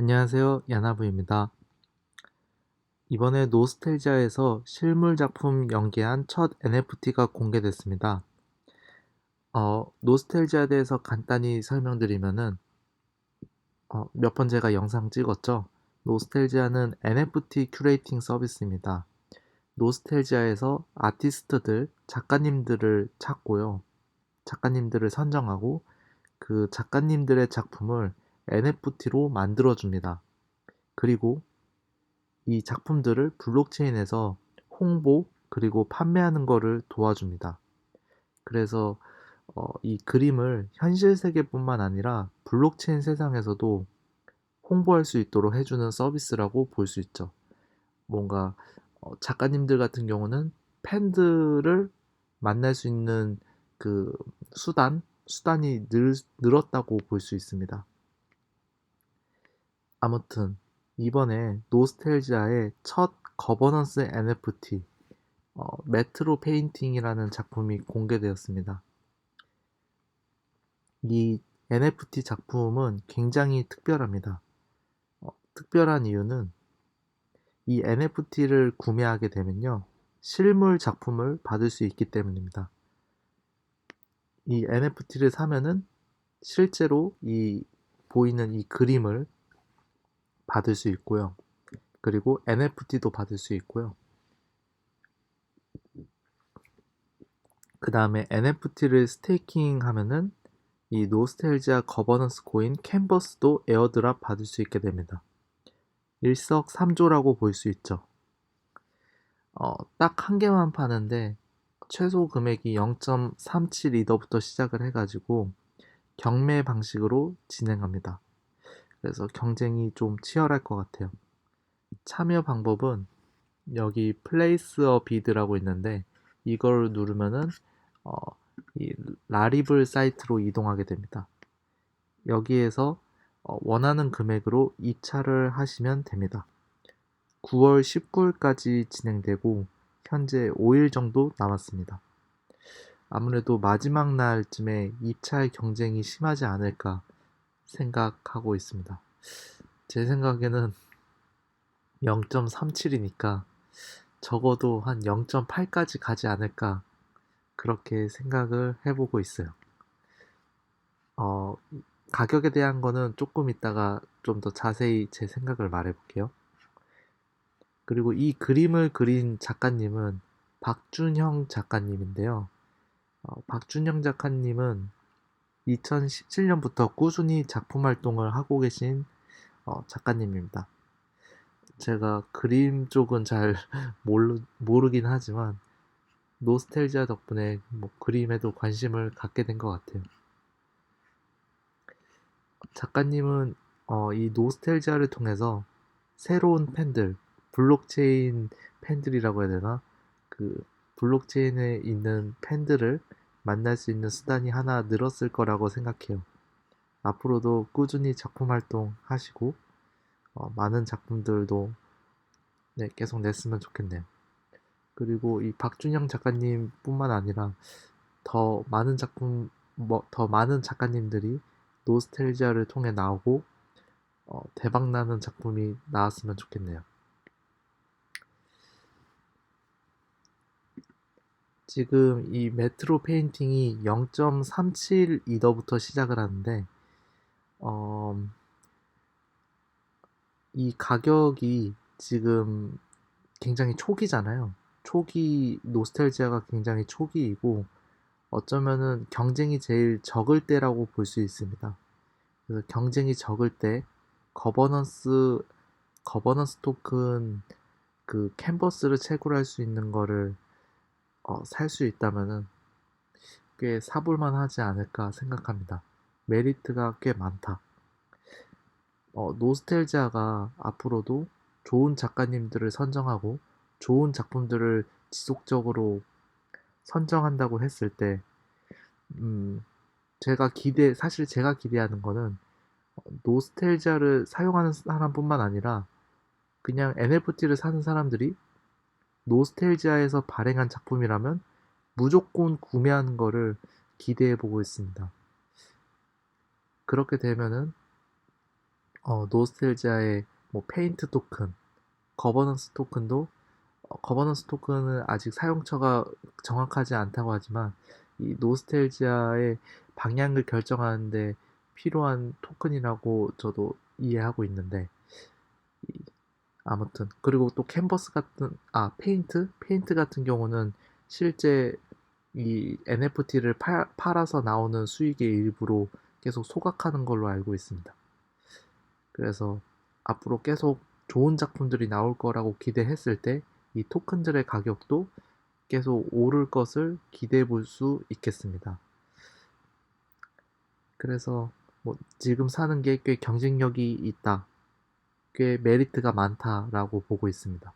안녕하세요. 야나부입니다. 이번에 노스텔지아에서 실물 작품 연계한 첫 NFT가 공개됐습니다. 어, 노스텔지아에 대해서 간단히 설명드리면은 어, 몇 번 제가 영상 찍었죠. 노스텔지아는 NFT 큐레이팅 서비스입니다. 노스텔지아에서 아티스트들, 작가님들을 찾고요. 작가님들을 선정하고 그 작가님들의 작품을 NFT로 만들어줍니다. 그리고 이 작품들을 블록체인에서 홍보 그리고 판매하는 거를 도와줍니다. 그래서 어, 이 그림을 현실 세계뿐만 아니라 블록체인 세상에서도 홍보할 수 있도록 해주는 서비스라고 볼 수 있죠. 뭔가 어, 작가님들 같은 경우는 팬들을 만날 수 있는 그 수단, 수단이 늘, 늘었다고 볼 수 있습니다. 아무튼 이번에 노스텔지아의 첫 거버넌스 NFT 어, 메트로 페인팅이라는 작품이 공개되었습니다. 이 NFT 작품은 굉장히 특별합니다. 어, 특별한 이유는 이 NFT를 구매하게 되면요. 실물 작품을 받을 수 있기 때문입니다. 이 NFT를 사면은 실제로 이 보이는 이 그림을 받을 수 있고요. 그리고 NFT도 받을 수 있고요. 그 다음에 NFT를 스테이킹 하면은 이 노스텔지아 거버넌스 코인 캔버스도 에어드랍 받을 수 있게 됩니다. 일석삼조라고 볼 수 있죠. 어, 딱 한 개만 파는데 최소 금액이 0.37 이더부터 시작을 해가지고 경매 방식으로 진행합니다. 그래서 경쟁이 좀 치열할 것 같아요. 참여 방법은 여기 플레이스 어 비드라고 있는데 이걸 누르면은 어, 이 라리블 사이트로 이동하게 됩니다. 여기에서 어, 원하는 금액으로 입찰을 하시면 됩니다. 9월 19일까지 진행되고 현재 5일 정도 남았습니다. 아무래도 마지막 날쯤에 입찰 경쟁이 심하지 않을까 생각하고 있습니다. 제 생각에는 0.37이니까 적어도 한 0.8까지 가지 않을까 그렇게 생각을 해보고 있어요. 어, 가격에 대한 거는 조금 이따가 좀 더 자세히 제 생각을 말해볼게요. 그리고 이 그림을 그린 작가님은 박준형 작가님인데요. 어, 박준형 작가님은 2017년부터 꾸준히 작품 활동을 하고 계신 어, 작가님입니다. 제가 그림 쪽은 잘 모르, 모르긴 하지만 노스텔지아 덕분에 뭐 그림에도 관심을 갖게 된 것 같아요. 작가님은 어, 이 노스텔지아를 통해서 새로운 팬들, 블록체인 팬들이라고 해야 되나? 그 블록체인에 있는 팬들을 만날 수 있는 수단이 하나 늘었을 거라고 생각해요. 앞으로도 꾸준히 작품 활동 하시고 어, 많은 작품들도 네, 계속 냈으면 좋겠네요. 그리고 이 박준영 작가님뿐만 아니라 더 많은 작품 뭐 더 많은 작가님들이 노스텔지아를 통해 나오고 어, 대박 나는 작품이 나왔으면 좋겠네요. 지금 이 메트로 페인팅이 0.37 이더부터 시작을 하는데 어, 이 가격이 지금 굉장히 초기잖아요. 초기 노스텔지아가 굉장히 초기이고 어쩌면은 경쟁이 제일 적을 때라고 볼 수 있습니다. 그래서 경쟁이 적을 때 거버넌스 거버넌스 토큰 그 캔버스를 채굴할 수 있는 거를 어, 살 수 있다면은 꽤 사볼만 하지 않을까 생각합니다. 메리트가 꽤 많다. 어, 노스텔지아가 앞으로도 좋은 작가님들을 선정하고 좋은 작품들을 지속적으로 선정한다고 했을 때, 음, 제가 기대, 사실 제가 기대하는 거는 노스텔지아를 사용하는 사람뿐만 아니라 그냥 NFT를 사는 사람들이 노스텔지아에서 발행한 작품이라면 무조건 구매하는 거를 기대해 보고 있습니다. 그렇게 되면은 어, 노스텔지아의 뭐 페인트 토큰, 거버넌스 토큰도 어, 거버넌스 토큰은 아직 사용처가 정확하지 않다고 하지만 이 노스텔지아의 방향을 결정하는데 필요한 토큰이라고 저도 이해하고 있는데 이- 아무튼 그리고 또 캔버스 같은 아 페인트 페인트 같은 경우는 실제 이 NFT를 팔아서 나오는 수익의 일부로 계속 소각하는 걸로 알고 있습니다. 그래서 앞으로 계속 좋은 작품들이 나올 거라고 기대했을 때 이 토큰들의 가격도 계속 오를 것을 기대해 볼 수 있겠습니다. 그래서 뭐 지금 사는 게 꽤 경쟁력이 있다. 꽤 메리트가 많다라고 보고 있습니다.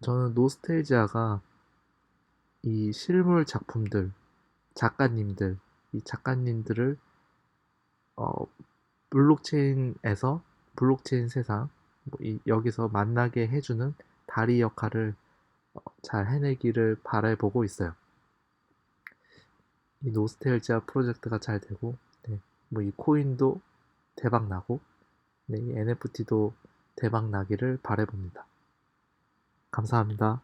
저는 노스텔지아가 이 실물 작품들, 작가님들, 이 작가님들을 어, 블록체인에서 블록체인 세상 뭐 이- 여기서 만나게 해주는 다리 역할을 어, 잘 해내기를 바라보고 있어요. 이 노스텔지아 프로젝트가 잘 되고, 네, 뭐이 코인도 대박 나고, 네, 이 NFT도 대박 나기를 바라봅니다. 감사합니다.